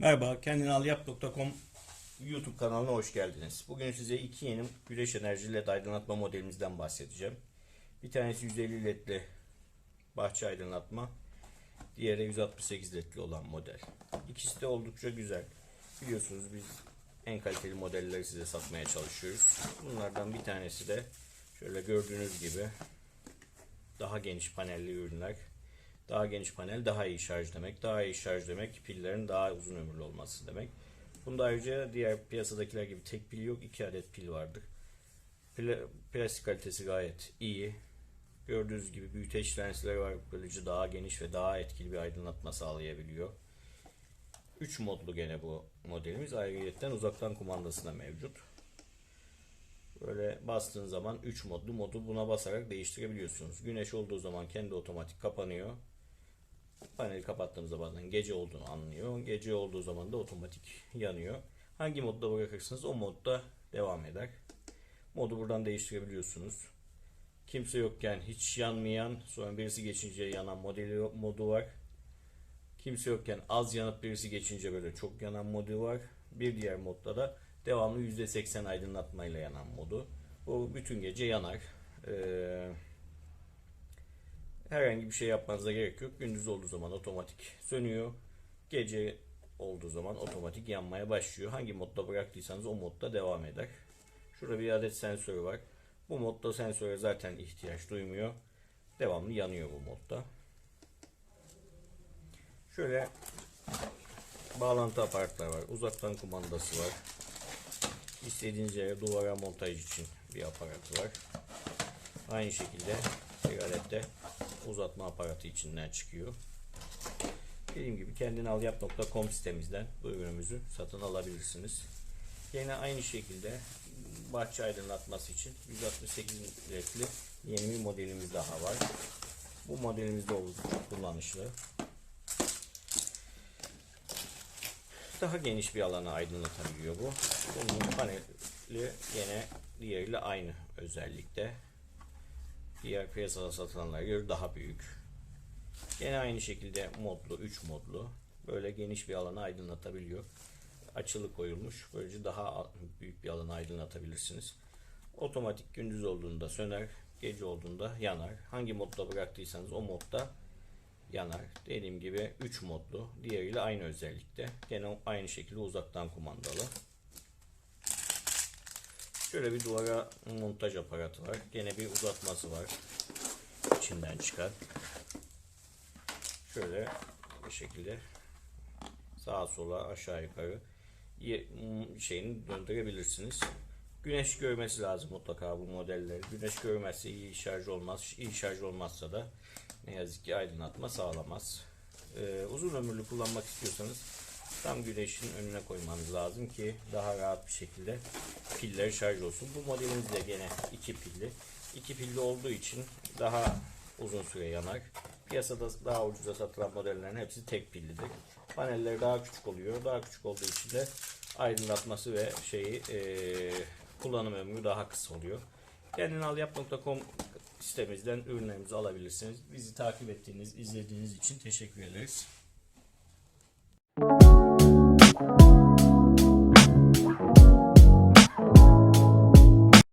Merhaba, kendinalyap.com YouTube kanalına hoş geldiniz. Bugün size iki yeni güneş enerji led aydınlatma modelimizden bahsedeceğim. Bir tanesi 150 ledli bahçe aydınlatma, diğeri 168 ledli olan model. İkisi de oldukça güzel. Biliyorsunuz biz en kaliteli modelleri size satmaya çalışıyoruz. Bunlardan bir tanesi de şöyle gördüğünüz gibi daha geniş panelli ürünler. Daha geniş panel daha iyi şarj demek. Daha iyi şarj demek pillerin daha uzun ömürlü olması demek. Bunda ayrıca diğer piyasadakiler gibi tek pil yok. iki adet pil vardır. Pla- plastik kalitesi gayet iyi. Gördüğünüz gibi büyüteç lensleri var. Böylece daha geniş ve daha etkili bir aydınlatma sağlayabiliyor. 3 modlu gene bu modelimiz. Ayrıyeten uzaktan kumandası da mevcut. Böyle bastığın zaman 3 modlu modu buna basarak değiştirebiliyorsunuz. Güneş olduğu zaman kendi otomatik kapanıyor. Paneli kapattığımız zaman gece olduğunu anlıyor. Gece olduğu zaman da otomatik yanıyor. Hangi modda bırakırsınız o modda devam eder. Modu buradan değiştirebiliyorsunuz. Kimse yokken hiç yanmayan, sonra birisi geçince yanan modeli modu var. Kimse yokken az yanıp birisi geçince böyle çok yanan modu var. Bir diğer modda da devamlı %80 aydınlatmayla yanan modu. Bu bütün gece yanar. Ee, herhangi bir şey yapmanıza gerek yok. Gündüz olduğu zaman otomatik sönüyor. Gece olduğu zaman otomatik yanmaya başlıyor. Hangi modda bıraktıysanız o modda devam eder. Şurada bir adet sensörü var. Bu modda sensöre zaten ihtiyaç duymuyor. Devamlı yanıyor bu modda. Şöyle bağlantı aparatları var. Uzaktan kumandası var. İstediğiniz yere duvara montaj için bir aparatı var. Aynı şekilde bir adet de uzatma aparatı içinden çıkıyor. Dediğim gibi kendinalyap.com sitemizden bu ürünümüzü satın alabilirsiniz. Yine aynı şekilde bahçe aydınlatması için 168 ledli yeni bir modelimiz daha var. Bu modelimiz de oldukça kullanışlı. Daha geniş bir alanı aydınlatabiliyor bu. Bunun paneli yine diğeriyle aynı özellikte. Diğer piyasada satılanlara göre daha büyük. Yine aynı şekilde modlu, 3 modlu. Böyle geniş bir alanı aydınlatabiliyor. Açılı koyulmuş. Böylece daha büyük bir alanı aydınlatabilirsiniz. Otomatik gündüz olduğunda söner, gece olduğunda yanar. Hangi modda bıraktıysanız o modda yanar. Dediğim gibi 3 modlu. Diğeriyle aynı özellikte. Gene aynı şekilde uzaktan kumandalı. Şöyle bir duvara montaj aparatı var. Gene bir uzatması var. İçinden çıkan. Şöyle bir şekilde sağa sola aşağı yukarı şeyini döndürebilirsiniz. Güneş görmesi lazım mutlaka bu modelleri. Güneş görmezse iyi şarj olmaz. İyi şarj olmazsa da ne yazık ki aydınlatma sağlamaz. Ee, uzun ömürlü kullanmak istiyorsanız tam güneşin önüne koymanız lazım ki daha rahat bir şekilde pilleri şarj olsun. Bu modelimiz de gene iki pilli. İki pilli olduğu için daha uzun süre yanar. Piyasada daha ucuza satılan modellerin hepsi tek pillidir. Panelleri daha küçük oluyor. Daha küçük olduğu için de aydınlatması ve şeyi eee, kullanım ömrü daha kısa oluyor. Kendinalyap.com sitemizden ürünlerimizi alabilirsiniz. Bizi takip ettiğiniz, izlediğiniz için teşekkür ederiz.